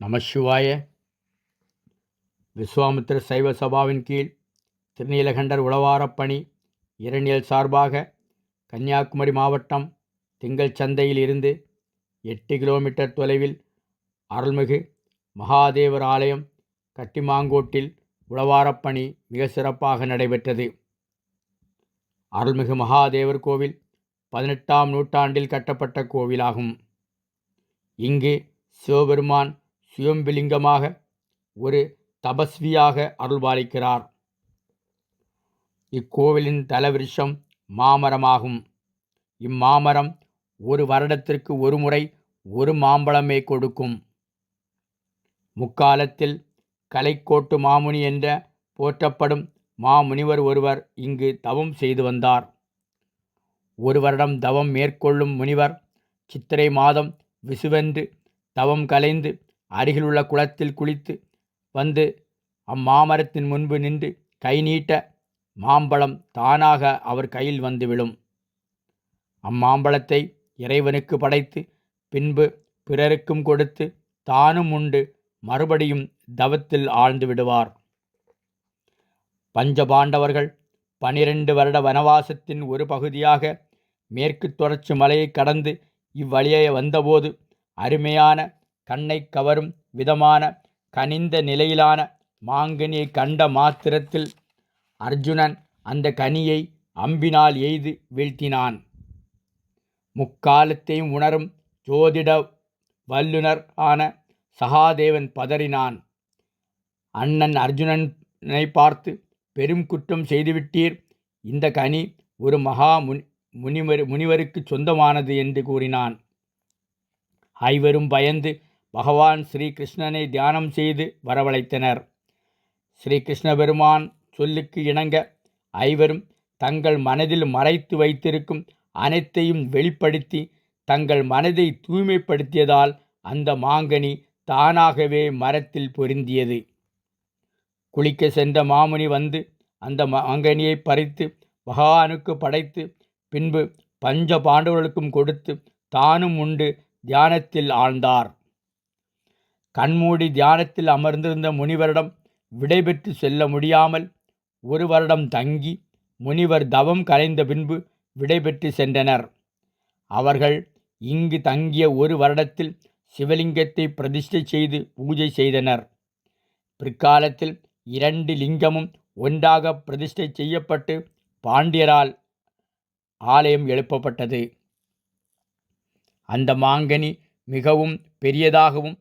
நமசிவாய விஸ்வாமித்திர சைவ சபாவின் கீழ் திருநீலகண்டர் உளவாரப்பணி இரணியல் சார்பாக கன்னியாகுமரி மாவட்டம் திங்கள் சந்தையில் இருந்து எட்டு கிலோமீட்டர் தொலைவில் அருள்மிகு மகாதேவர் ஆலயம் கட்டிமாங்கோட்டில் உளவாரப்பணி மிக சிறப்பாக நடைபெற்றது. அருள்மிகு மகாதேவர் கோவில் பதினெட்டாம் நூற்றாண்டில் கட்டப்பட்ட கோவிலாகும். இங்கு சிவபெருமான் சுயம்பிலிங்கமாக ஒரு தபஸ்வியாக அருள்பாலிக்கிறார். இக்கோவிலின் தலவிருஷம் மாமரமாகும். இம்மாமரம் ஒரு வருடத்திற்கு ஒரு முறை ஒரு மாம்பழமே கொடுக்கும். முக்காலத்தில் கலைக்கோட்டு மாமுனி என்ற போற்றப்படும் மாமுனிவர் ஒருவர் இங்கு தவம் செய்து வந்தார். ஒரு வருடம் தவம் மேற்கொள்ளும் முனிவர் சித்திரை மாதம் விசுவென்று தவம் கலைந்து அருகிலுள்ள குளத்தில் குளித்து வந்து அம்மாமரத்தின் முன்பு நின்று கை நீட்ட மாம்பழம் தானாக அவர் கையில் வந்து விழும். அம்மாம்பழத்தை இறைவனுக்கு படைத்து பின்பு பிறருக்கும் கொடுத்து தானும் உண்டு மறுபடியும் தவத்தில் ஆழ்ந்து விடுவார். பஞ்சபாண்டவர்கள் பனிரெண்டு வருட வனவாசத்தின் ஒரு பகுதியாக மேற்கு தொடர்ச்சி மலையை கடந்து இவ்வழியே வந்தபோது அருமையான கண்ணை கவரும் விதமான கனிந்த நிலையிலான மாங்கனியை கண்ட மாத்திரத்தில் அர்ஜுனன் அந்த கனியை அம்பினால் எய்து வீழ்த்தினான். முக்காலத்தையும் உணரும் ஜோதிட வல்லுனர் ஆன சகாதேவன் பதறினான். அண்ணன் அர்ஜுனனை பார்த்து பெரும் குற்றம் செய்துவிட்டீர். இந்த கனி ஒரு மகா முனி முனிவர் முனிவருக்கு சொந்தமானது என்று கூறினான். ஐவரும் பயந்து பகவான் ஸ்ரீகிருஷ்ணனை தியானம் செய்து வரவழைத்தனர். ஸ்ரீகிருஷ்ண பெருமான் சொல்லுக்கு இணங்க ஐவரும் தங்கள் மனதில் மறைத்து வைத்திருக்கும் அனைத்தையும் வெளிப்படுத்தி தங்கள் மனதை தூய்மைப்படுத்தியதால் அந்த மாங்கனி தானாகவே மரத்தில் பொருந்தியது. குளிக்க சென்ற மாமுனி வந்து அந்த மாங்கனியை பறித்து பகவானுக்கு படைத்து பின்பு பஞ்ச பாண்டவர்களுக்கும் கொடுத்து தானும் உண்டு தியானத்தில் ஆழ்ந்தார். கண்மூடி தியானத்தில் அமர்ந்திருந்த முனிவரிடம் விடைபெற்று செல்ல முடியாமல் ஒரு வருடம் தங்கி முனிவர் தவம் கலைந்த பின்பு விடைபெற்று சென்றனர். அவர்கள் இங்கு தங்கிய ஒரு வருடத்தில் சிவலிங்கத்தை பிரதிஷ்டை செய்து பூஜை செய்தனர். பிற்காலத்தில் இரண்டு லிங்கமும் ஒன்றாக பிரதிஷ்டை செய்யப்பட்டு பாண்டியரால் ஆலயம் எழுப்பப்பட்டது. அந்த மாங்கனி மிகவும் பெரியதாகவும்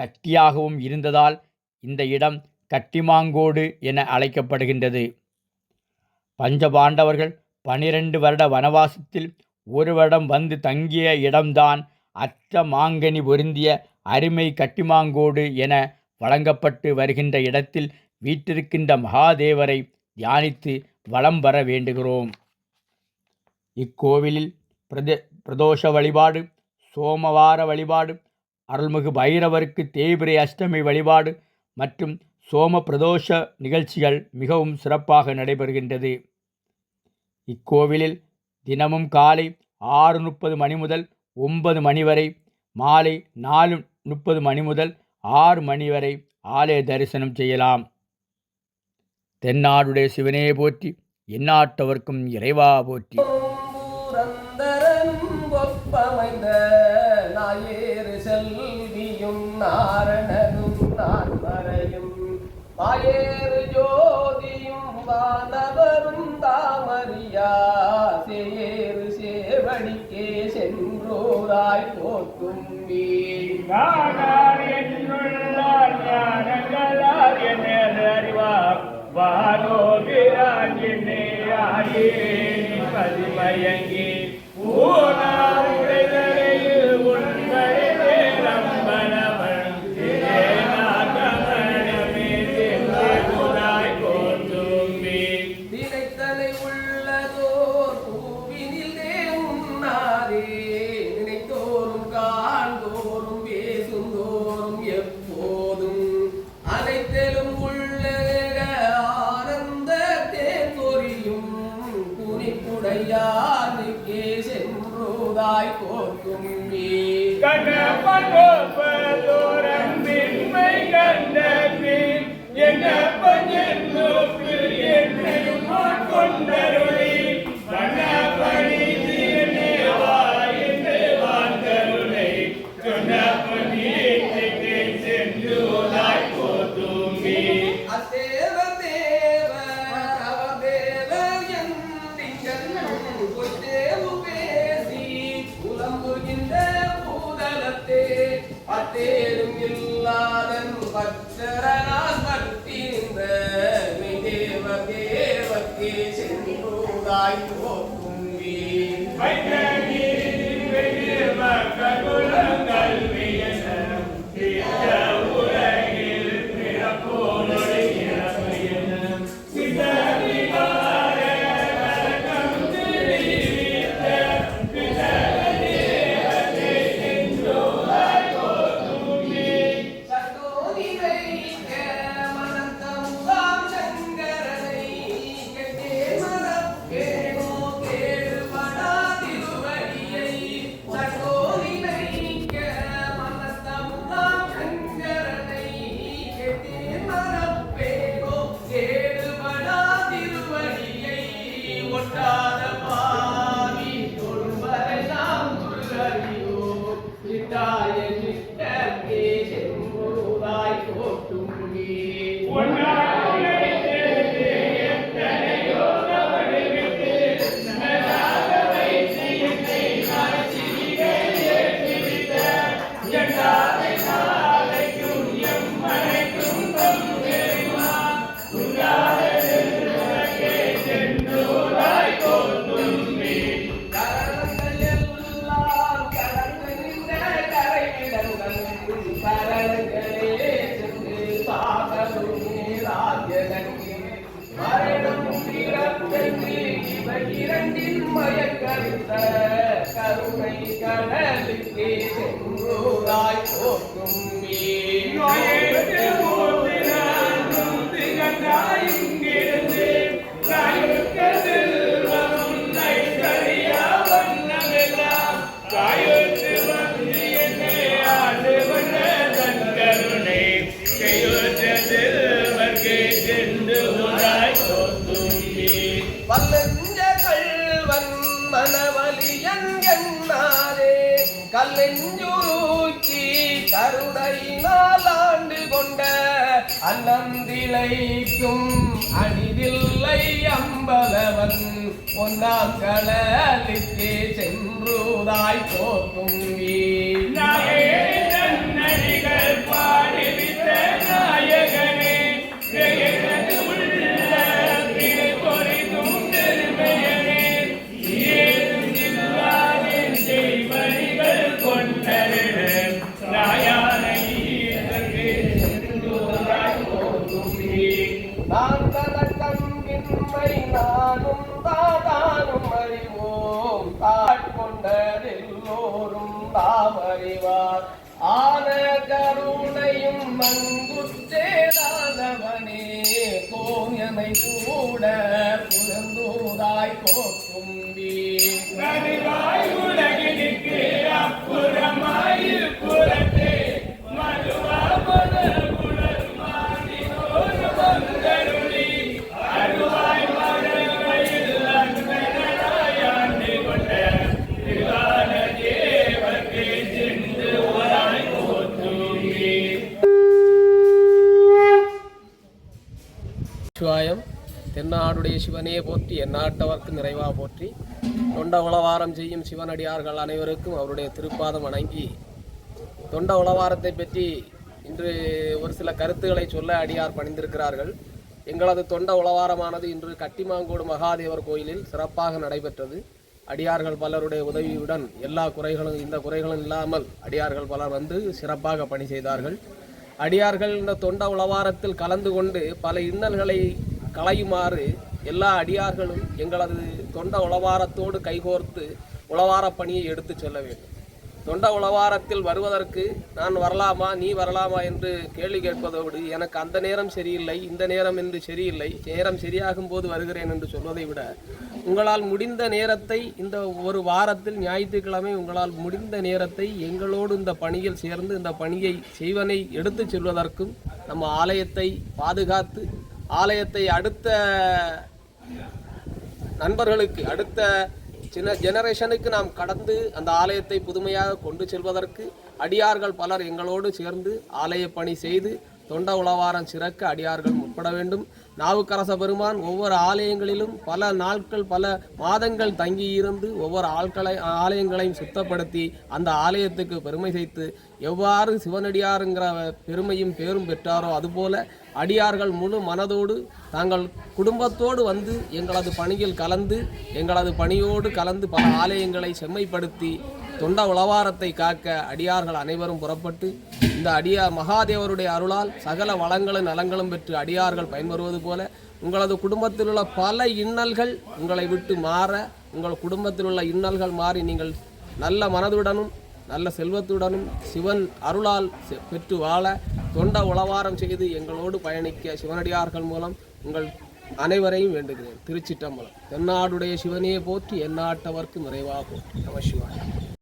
கட்டியாகவும் இருந்ததால் இந்த இடம் கட்டிமாங்கோடு என அழைக்கப்படுகின்றது. பஞ்சபாண்டவர்கள் பனிரெண்டு வருட வனவாசத்தில் ஒரு வருடம் வந்து தங்கிய இடம்தான் அற்ற மாங்கனி பொருந்திய அருமை கட்டிமாங்கோடு என வழங்கப்பட்டு வருகின்ற இடத்தில் வீற்றிருக்கின்ற மகாதேவரை தியானித்து வலம் வர வேண்டுகிறோம். இக்கோவிலில் பிரத பிரதோஷ வழிபாடு சோமவார வழிபாடு அருள்மிகு பைரவருக்கு தேய்பிரை அஷ்டமி வழிபாடு மற்றும் சோம பிரதோஷ நிகழ்ச்சிகள் மிகவும் சிறப்பாக நடைபெறுகின்றது. இக்கோவிலில் தினமும் காலை ஆறு முப்பது மணி முதல் ஒன்பது மணி வரை மாலை நாலு முப்பது மணி முதல் ஆறு மணி வரை ஆலய தரிசனம் செய்யலாம். தென்னாடுடைய சிவனே போற்றி எந்நாட்டவர்க்கும் இறைவா போற்றி. காரணனும் நான் நான்மறையும் மாயேறு ஜோதியும் வானவரும் தாமரியா சேரு சேவடிக்கே சென்றோராய் போற்றும் வீண். அறிவார். வானோபிரான் என்னே ஆயே பதிமயங்கி ஊனார் காணிக்கே சென்றுதாய் கோர்க்கும் நீ கடப்போரம் பின்மை கண்ட தேவர்க்கே சென்றோதாய் கல்லெஞ்சூக்கி கருணையினால் ஆண்டு கொண்ட அன்னந்திளைக்கும் அணிதில்லை அம்பலவன். ஒன்னாம் கடலுக்கே சென்றுதாய் போக்கும் நான் தாம் அறிவார் ஆன கருணையும் மங்குச்சேதாதவனே கோயனை கூட புலந்தோதாய் போக்கும்பி அப்புறமாய் சிவனே போற்றி எந்நாட்டவர்க்கு நிறைவாக போற்றி. தொண்ட உளவாரம் செய்யும் சிவனடியார்கள் அனைவருக்கும் அவருடைய திருப்பாதம் வணங்கி தொண்ட உளவாரத்தை பற்றி இன்று ஒரு சில கருத்துக்களை சொல்ல அடியார் பணிந்திருக்கிறார்கள். எங்களது தொண்ட உளவாரமானது இன்று கட்டிமாங்கோடு மகாதேவர் கோயிலில் சிறப்பாக நடைபெற்றது. அடியார்கள் பலருடைய உதவியுடன் எல்லா குறைகளும் இந்த குறைகளும் இல்லாமல் அடியார்கள் பலர் வந்து சிறப்பாக பணி செய்தார்கள். அடியார்கள் இந்த தொண்ட உளவாரத்தில் கலந்து கொண்டு பல இன்னல்களை களையுமாறு எல்லா அடியார்களும் எங்களது தொண்ட உளவாரத்தோடு கைகோர்த்து உளவார பணியை எடுத்துச் செல்ல வேண்டும். தொண்ட உளவாரத்தில் வருவதற்கு நான் வரலாமா நீ வரலாமா என்று கேள்வி கேட்பதோடு எனக்கு அந்த நேரம் சரியில்லை இந்த நேரம் என்று சரியில்லை நேரம் சரியாகும் போது வருகிறேன் என்று சொல்வதை விட உங்களால் முடிந்த நேரத்தை இந்த ஒரு வாரத்தில் ஞாயிற்றுக்கிழமை உங்களால் முடிந்த நேரத்தை எங்களோடு இந்த பணியில் சேர்ந்து இந்த பணியை செய்வனை எடுத்துச் செல்வதற்கும் நம்ம ஆலயத்தை பாதுகாத்து ஆலயத்தை அடுத்த நண்பர்களுக்கு அடுத்த சின்ன ஜெனரேஷனுக்கு நாம் கடந்து அந்த ஆலயத்தை புதுமையாக கொண்டு செல்வதற்கு அடியார்கள் பலர் எங்களோடு சேர்ந்து ஆலய பணி செய்து தொண்ட உளவாரம் சிறக்க அடியார்கள் முற்பட வேண்டும். நாவுக்கரச பெருமான் ஒவ்வொரு ஆலயங்களிலும் பல நாட்கள் பல மாதங்கள் தங்கியிருந்து ஒவ்வொரு ஆட்களை ஆலயங்களையும் சுத்தப்படுத்தி அந்த ஆலயத்துக்கு பெருமை சேர்த்து எவ்வாறு சிவனடியாருங்கிற பெருமையும் பேரும் பெற்றாரோ அதுபோல அடியார்கள் முழு மனதோடு தாங்கள் குடும்பத்தோடு வந்து எங்களது பணியில் கலந்து எங்களது பணியோடு கலந்து பல ஆலயங்களை செம்மைப்படுத்தி தொண்ட உளவாரத்தை காக்க அடியார்கள் அனைவரும் புறப்பட்டு இந்த அடியார் மகாதேவருடைய அருளால் சகல வளங்களும் நலங்களும் பெற்று அடியார்கள் பயன்பெறுவது போல உங்களது குடும்பத்தில் உள்ள பல இன்னல்கள் உங்களை விட்டு மாற உங்கள் குடும்பத்தில் உள்ள இன்னல்கள் மாறி நீங்கள் நல்ல மனதுடனும் நல்ல செல்வத்துடனும் சிவன் அருளால் செ- பெற்று வாழ தொண்ட உளவாரம் செய்து எங்களோடு பயணிக்க சிவனடியார்கள் மூலம் உங்கள் அனைவரையும் வேண்டுகிறேன். திருச்சிட்டம்பலம் தென்னாடுடைய சிவனையே போற்றி எந்நாட்டவர்க்கு நிறைவாக நம சிவாய்.